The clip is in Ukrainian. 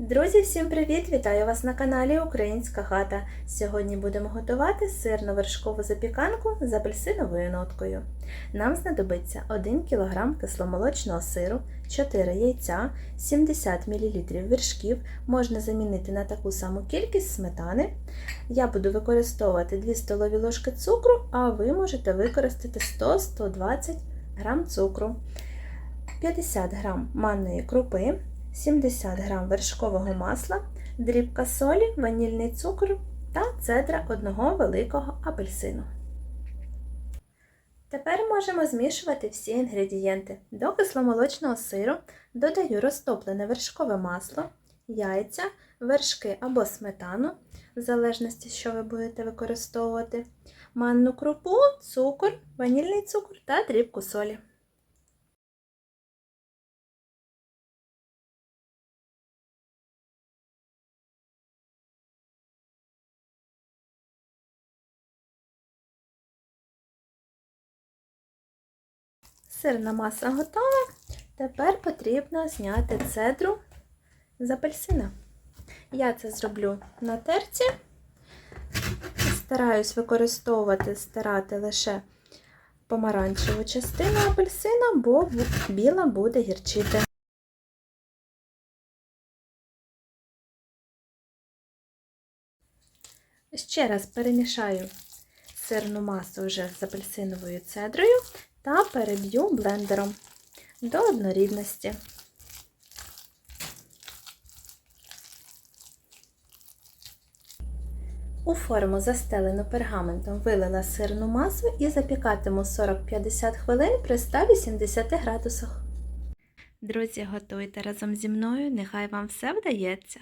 Друзі, всім привіт! Вітаю вас на каналі Українська хата. Сьогодні будемо готувати сирно-вершкову запіканку з апельсиновою ноткою. Нам знадобиться 1 кг кисломолочного сиру, 4 яйця, 70 мл вершків, можна замінити на таку саму кількість сметани. Я буду використовувати 2 столові ложки цукру, а ви можете використати 100-120 г цукру, 50 г манної крупи. 70 г вершкового масла, дрібка солі, ванільний цукор та цедра одного великого апельсину. Тепер можемо змішувати всі інгредієнти. До кисломолочного сиру додаю розтоплене вершкове масло, яйця, вершки або сметану, в залежності, що ви будете використовувати, манну крупу, цукор, ванільний цукор та дрібку солі. Сирна маса готова. Тепер потрібно зняти цедру з апельсина. Я це зроблю на терці. Стараюсь використовувати, стирати лише помаранчеву частину апельсина, бо біла буде гірчити. Ще раз перемішаю сирну масу вже з апельсиновою цедрою та переб'ю блендером до однорідності. У форму, застелену пергаментом, вилила сирну масу і запікатиму 40-50 хвилин при 180 градусах. Друзі, готуйте разом зі мною, нехай вам все вдається!